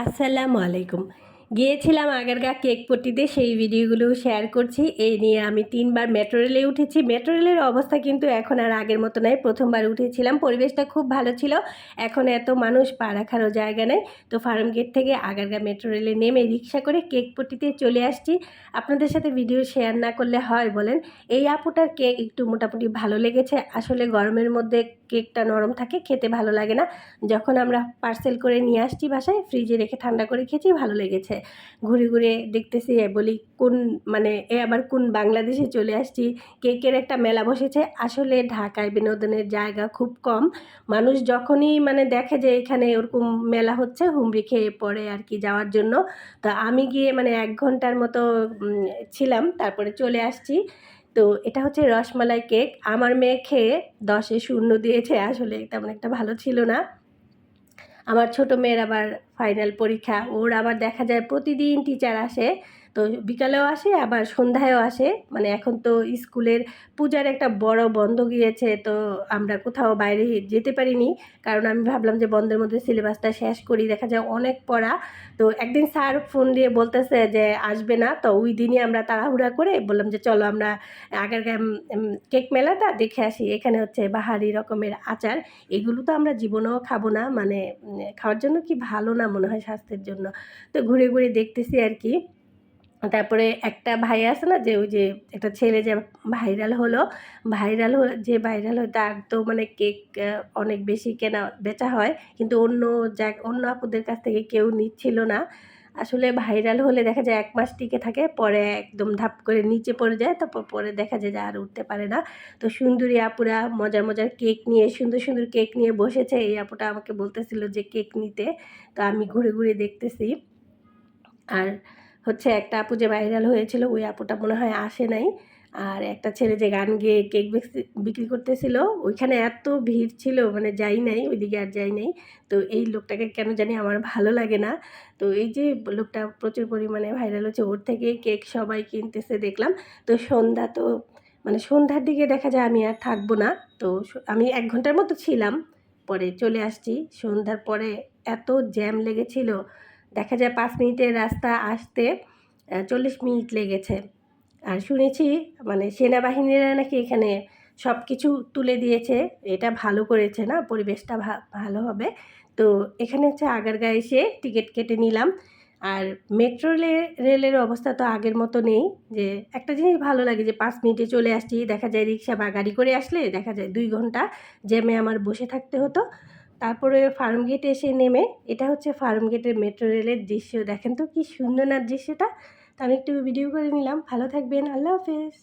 আসসালামু আলাইকুম গিয়েছিলাম আগারগা কেক পট্টিতে, সেই ভিডিওগুলো শেয়ার করছি। এই নিয়ে আমি তিনবার মেট্রো রেলে উঠেছি। মেট্রো রেলের অবস্থা কিন্তু এখন আর আগের মতো নয় প্রথমবার উঠেছিলাম। পরিবেশটা খুব ভালো ছিল। এখন এত মানুষ পা রাখারও জায়গা নেই। তো ফার্ম গেট থেকে আগারগা মেট্রো রেলে নেমে রিক্সা করে কেক পট্টিতে চলে আসছি। আপনাদের সাথে ভিডিও শেয়ার না করলে হয় বলেন। এই আপুটার কেক একটু মোটামুটি ভালো লেগেছে। আসলে গরমের মধ্যে কেকটা নরম থাকে, খেতে ভালো লাগে না। যখন আমরা পার্সেল করে নিয়ে আসছি বাসায় ফ্রিজে রেখে ঠান্ডা করে খেয়েছি, ভালো লেগেছে। ঘুরে ঘুরে দেখতেছি বলি কোন মানে এ আবার কোন বাংলাদেশে চলে আসছি কেকের একটা মেলা বসেছে। আসলে ঢাকায় বিনোদনের জায়গা খুব কম। মানুষ যখনই মানে দেখে যে এখানে ওরকম মেলা হচ্ছে, হুমড়ি খেয়ে পড়ে আর কি যাওয়ার জন্য। তো আমি গিয়ে মানে এক ঘণ্টার মতো ছিলাম, তারপরে চলে আসছি। তো এটা হচ্ছে রসমালাই কেক। আমার মেয়ে খেয়ে দশে শূন্য দিয়েছে, আসলে তেমন একটা ভালো ছিল না। আমার ছোট মেয়ের আবার ফাইনাল পরীক্ষা ওর আবার দেখা যায় প্রতিদিন টিচার আসে তো বিকালেও আসে, আবার সন্ধ্যায়ও আসে। মানে এখন তো স্কুলের পূজার একটা বড় বন্ধ গিয়েছে, তো আমরা কোথাও বাইরে যেতে পারিনি। কারণ আমি ভাবলাম যে বন্ধের মধ্যে সিলেবাসটা শেষ করি, দেখা যায় অনেক পড়া। তো একদিন স্যার ফোন দিয়ে বলতেছে যে আসবে না, তো ওই দিনই আমরা তাড়াহুড়া করে বললাম যে চলো আমরা আগারগাঁ কেক মেলাটা দেখে আসি। এখানে হচ্ছে বাহারি রকমের আচার। এগুলো তো আমরা জীবনেও খাব না মানে খাওয়ার জন্য কি ভালো না মনে হয় স্বাস্থ্যের জন্য। তো ঘুরে ঘুরে দেখতেছি আর কি। তারপরে একটা ভাই আছে না, যে ওই যে একটা ছেলে যে ভাইরাল হলো ভাইরাল হলো, যে ভাইরাল হয় তার তো মানে কেক অনেক বেশি কেনা বেচা হয়, কিন্তু অন্য জায়গা অন্য আপুদের কাছ থেকে কেউ নিচ্ছিল না। আসলে ভাইরাল হলে দেখা যায় এক মাস টিকে থাকে, পরে একদম ধাপ করে নিচে পড়ে যায়, তারপর পরে দেখা যায় যে আর উঠতে পারে না। তো সুন্দরী আপুরা মজার মজার কেক নিয়ে, সুন্দর সুন্দর কেক নিয়ে বসেছে। এই আপুটা আমাকে বলতেছিল যে কেক নিতে, তো আমি ঘুরে ঘুরে দেখতেছি। আর হচ্ছে একটা আপু যে ভাইরাল হয়েছিল, ওই আপুটা মনে হয় আসে নাই। আর একটা ছেলে যে গান গেয়ে কেক বিক্রি- করতেছিল, ওইখানে এত ভিড় ছিল মানে যাই নাই, ওইদিকে আর যাই নাই। তো এই লোকটাকে কেন জানি আমার ভালো লাগে না। তো এই যে লোকটা প্রচুর পরিমাণে ভাইরাল হচ্ছে, ওর থেকে কেক সবাই কিনতেছে দেখলাম। তো সন্ধ্যা তো মানে সন্ধ্যার দিকে দেখা যায় আমি আর থাকব না। তো আমি এক ঘণ্টার মতো ছিলাম, পরে চলে আসছি। সন্ধ্যার পরে এত জ্যাম লেগেছিল দেখা যায় পাঁচ মিনিটের রাস্তা আসতে চল্লিশ মিনিট লেগেছে। আর শুনেছি মানে সেনাবাহিনীরা নাকি এখানে সব কিছু তুলে দিয়েছে। এটা ভালো করেছে না? পরিবেশটা ভালো হবে। তো এখানে হচ্ছে আগারগাঁ এসে টিকিট কেটে নিলাম। আর মেট্রো রেলের অবস্থা তো আগের মতো নেই যে, একটা জিনিস ভালো লাগে যে, পাঁচ মিনিটে চলে আসছি। দেখা যায় রিক্সা বা গাড়ি করে আসলে দেখা যায় দুই ঘণ্টা জ্যামে আমার বসে থাকতে হতো। তারপরে ফার্ম গেটে এসে নেমে, এটা হচ্ছে ফার্ম গেটের মেট্রো রেলের দৃশ্য। দেখেন তো কি সুন্দর না দৃশ্যটা। তা আমি একটু ভিডিও করে নিলাম। ভালো থাকবেন। আল্লাহ হাফেজ।